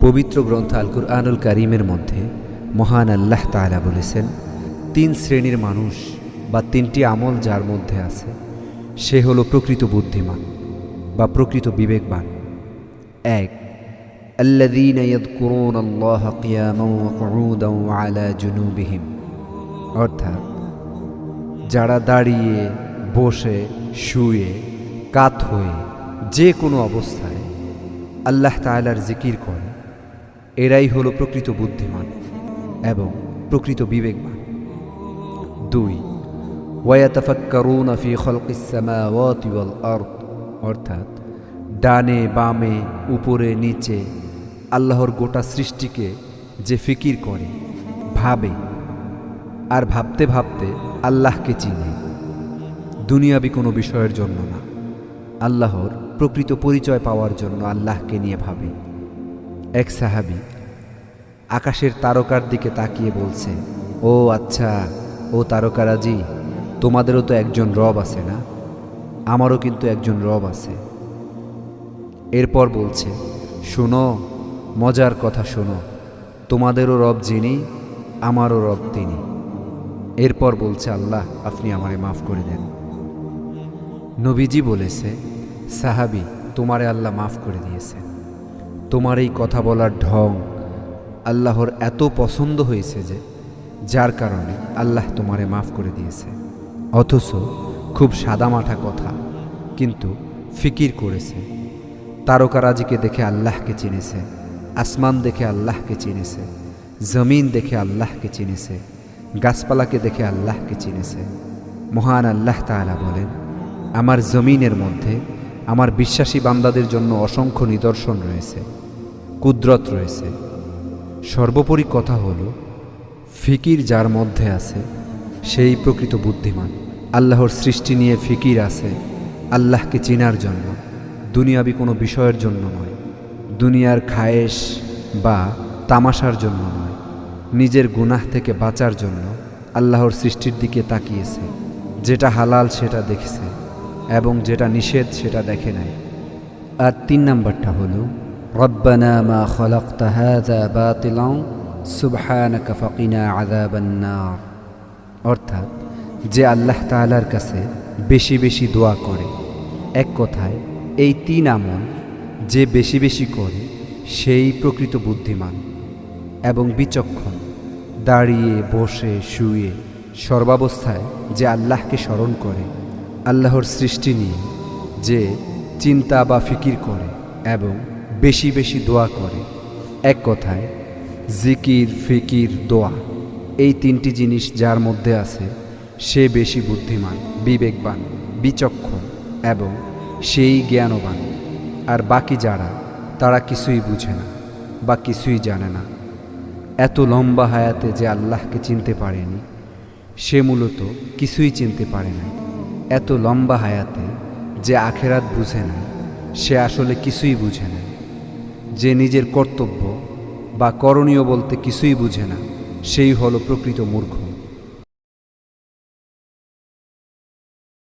পবিত্র গ্রন্থ আল কুরআনুল কারিমের মধ্যে মহান আল্লাহ তাআলা বলেছেন তিন শ্রেণীর মানুষ বা তিনটি আমল যার মধ্যে আছে সে হলো প্রকৃত বুদ্ধিমান বা প্রকৃত বিবেকবান এক الذين يذكرون الله قياما وقعودا وعلى جنوبهم অর্থাৎ যারা দাঁড়িয়ে বসে শুয়ে কাত হয়ে যে কোনো অবস্থায় আল্লাহ তাআলার জিকির করে এরাই হলো প্রকৃত বুদ্ধিমান এবং প্রকৃত বিবেকবান। দুই অর্থাৎ ডানে বামে, উপরে নিচে আল্লাহর গোটা সৃষ্টিকে যে ফিকির করে, ভাবে আর ভাবতে ভাবতে আল্লাহকে চিনে। দুনিয়াবি কোনো বিষয়ের জন্য না, আল্লাহর প্রকৃত পরিচয় পাওয়ার জন্য আল্লাহকে নিয়ে ভাবে। এক সাহাবি আকাশের তারকার দিকে তাকিয়ে বলছে, ও আচ্ছা ও তারকারাজি, তোমাদেরও তো একজন রব আছে না? আমারও কিন্তু একজন রব আছে। এরপর বলছে, শোনো, মজার কথা শোনো, তোমাদেরও রব যিনি, আমারও রব তিনি। এরপর বলছে, আল্লাহ, আপনি আমারে মাফ করে দেন। নবীজি বলেছে, সাহাবি, তোমারে আল্লাহ মাফ করে দিয়েছে তোমার এই কথা বলার ঢং আল্লাহর এত পছন্দ হয়েছে যে, যার কারণে আল্লাহ তোমারে মাফ করে দিয়েছে। অথচ খুব সাদামাঠা কথা, কিন্তু ফিকির করেছে। তারকারাজিকে দেখে আল্লাহকে চিনেছে, আসমান দেখে আল্লাহকে চিনেছে, জমিন দেখে আল্লাহকে চিনেছে, গাছপালাকে দেখে আল্লাহকে চিনেছে। মহান আল্লাহ তাআলা বলেন, আমার জমিনের মধ্যে আমার বিশ্বাসী বান্দাদের জন্য অসংখ্য নিদর্শন রয়েছে। কুদরত রয়েছে। সর্বোপরি কথা হলো, ফিকির যার মধ্যে আছে, সেই প্রকৃত বুদ্ধিমান। আল্লাহর সৃষ্টি নিয়ে ফিকির আছে, আল্লাহকে চেনার জন্য। দুনিয়াবি কোনো বিষয়ের জন্য নয়। দুনিয়ার খায়েশ বা তামাশার জন্য নয়। নিজের গুনাহ থেকে বাঁচার জন্য আল্লাহর সৃষ্টির দিকে তাকিয়েছে। যেটা হালাল সেটা দেখেছে এবং যেটা নিষেধ সেটা দেখে নাই। আর তিন নাম্বারটা হলো রব্বানা মা খলাক্তা হাযা বাতিলাও সুবহানাকা ফাকিনা আযাবান নার অর্থাৎ যে আল্লাহ তাআলার কাছে বেশি বেশি দোয়া করে, এক কথায় এই তিন আমল যে বেশি বেশি করে, সেই প্রকৃত বুদ্ধিমান এবং বিচক্ষণ, দাঁড়িয়ে, বসে, শুয়ে, সর্বাবস্থায় যে আল্লাহকে স্মরণ করে, আল্লাহর সৃষ্টি নিয়ে যে চিন্তা বা ফিকির করে এবং বেশি বেশি দোয়া করে। এক কথায়, জিকির, ফিকির, দোয়া, এই তিনটি জিনিস যার মধ্যে আছে, সে বেশি বুদ্ধিমান, বিবেকবান, বিচক্ষণ এবং সেই জ্ঞানবান। আর বাকি যারা, তারা কিছুই বুঝে না বা কিছুই জানে না। এত লম্বা হায়াতে যে আল্লাহকে চিনতে পারেনি, সে মূলত কিছুই চিনতে পারে না এত লম্বা হায়াতে যে আখেরাত বুঝে না সে আসলে কিছুই বুঝে না যে নিজের কর্তব্য বা করণীয় বলতে কিছুই বুঝে না সেই হলো প্রকৃত মূর্খ।